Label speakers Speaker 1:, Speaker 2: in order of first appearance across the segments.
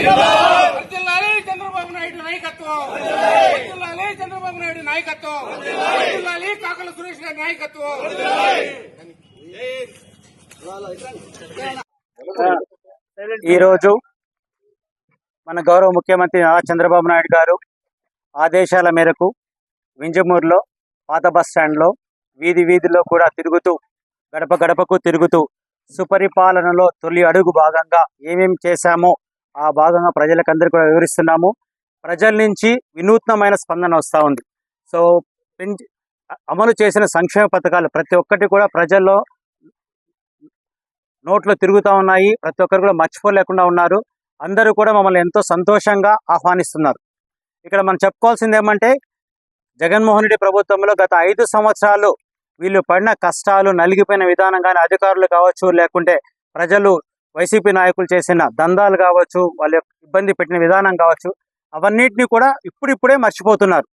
Speaker 1: వర్ధిల్లాలి చంద్రబాబు నాయుడు నాయకత్వం! వర్ధిల్లాలి చంద్రబాబు నాయుడు నాయకత్వం! వర్ధిల్లాలి కాకల సురేష్ గారి నాయకత్వం!
Speaker 2: ఈరోజు మన గౌరవ ముఖ్యమంత్రి నారా చంద్రబాబు నాయుడు గారు ఆదేశాల మేరకు వింజమూరులో పాత బస్ స్టాండ్లో వీధి వీధిలో కూడా తిరుగుతూ గడప గడపకు తిరుగుతూ సుపరిపాలనలో తొలి అడుగు భాగంగా ఏమేం చేశామో ఆ భాగంగా ప్రజలకందరికీ కూడా వివరిస్తున్నాము. ప్రజల నుంచి వినూత్నమైన స్పందన వస్తూ ఉంది. సో అమలు చేసిన సంక్షేమ పథకాలు ప్రతి ఒక్కటి కూడా ప్రజల్లో నోట్లో తిరుగుతూ ఉన్నాయి. ప్రతి ఒక్కరు కూడా మర్చిపోలేకుండా ఉన్నారు. అందరూ కూడా మమ్మల్ని ఎంతో సంతోషంగా ఆహ్వానిస్తున్నారు. ఇక్కడ మనం చెప్పుకోవాల్సింది ఏమంటే జగన్మోహన్ రెడ్డి ప్రభుత్వంలో గత ఐదు సంవత్సరాలు వీళ్ళు పడిన కష్టాలు నలిగిపోయిన విధానం కానీ అధికారులు కావచ్చు లేకుంటే ప్రజలు వైసీపీ నాయకులు చేసిన దందాలు కావచ్చు వాళ్ళ యొక్క ఇబ్బంది పెట్టిన విధానం కావచ్చు అవన్నిటిని కూడా ఇప్పుడిప్పుడే మర్చిపోతున్నారు.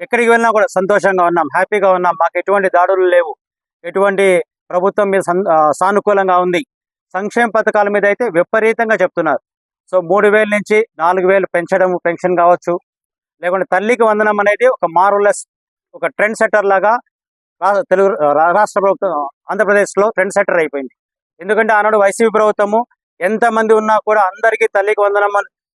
Speaker 2: ఎక్కడికి వెళ్ళినా కూడా సంతోషంగా ఉన్నాం హ్యాపీగా ఉన్నాం. మాకు ఎటువంటి దాడులు లేవు. ఎటువంటి ప్రభుత్వం మీద సానుకూలంగా ఉంది. సంక్షేమ పథకాల మీద అయితే విపరీతంగా చెప్తున్నారు. సో మూడు వేల నుంచి నాలుగు వేలు పెంచడం పెన్షన్ కావచ్చు లేకుంటే తల్లికి వందనం అనేది ఒక మారులెస్ ఒక ట్రెండ్ సెట్టర్ లాగా రా- తెలుగు రా- రాష్ట్ర ప్రభుత్వం ఆంధ్రప్రదేశ్లో ట్రెండ్ సెట్టర్ అయిపోయింది. ఎందుకంటే ఆనాడు వైసీపీ ప్రభుత్వము ఎంతమంది ఉన్నా కూడా అందరికీ తల్లికి వందనం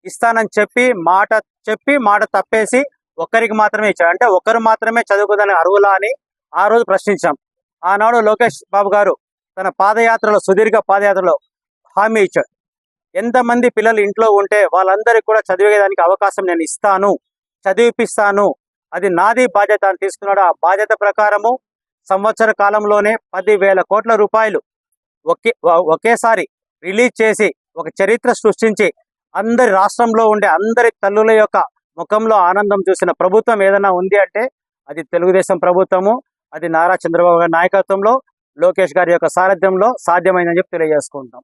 Speaker 2: ఇస్తానని చెప్పి మాట చెప్పి మాట తప్పేసి ఒక్కరికి మాత్రమే ఇచ్చారు. అంటే ఒకరు మాత్రమే చదువుకోదని అర్హులా అని ఆ రోజు ప్రశ్నించాం. ఆనాడు లోకేష్ బాబు గారు తన పాదయాత్రలో సుదీర్ఘ పాదయాత్రలో హామీ ఇచ్చాడు ఎంతమంది పిల్లలు ఇంట్లో ఉంటే వాళ్ళందరికీ కూడా చదివేదానికి అవకాశం నేను ఇస్తాను చదివిపిస్తాను అది నాది బాధ్యత అని తీసుకున్నాడు. ఆ బాధ్యత ప్రకారము సంవత్సర కాలంలోనే పదివేల కోట్ల రూపాయలు ఒకే ఒకేసారి రిలీజ్ చేసి ఒక చరిత్ర సృష్టించి అందరి రాష్ట్రంలో ఉండే అందరి తల్లుల యొక్క ముఖంలో ఆనందం చూసిన ప్రభుత్వం ఏదైనా ఉంది అంటే అది తెలుగుదేశం ప్రభుత్వము అది నారా చంద్రబాబు గారి నాయకత్వంలో లోకేష్ గారి యొక్క సారథ్యంలో సాధ్యమైందని చెప్పి తెలియజేసుకుంటాం.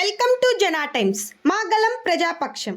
Speaker 3: వెల్కమ్ టు జనా టైమ్స్ మా గలం ప్రజాపక్షం.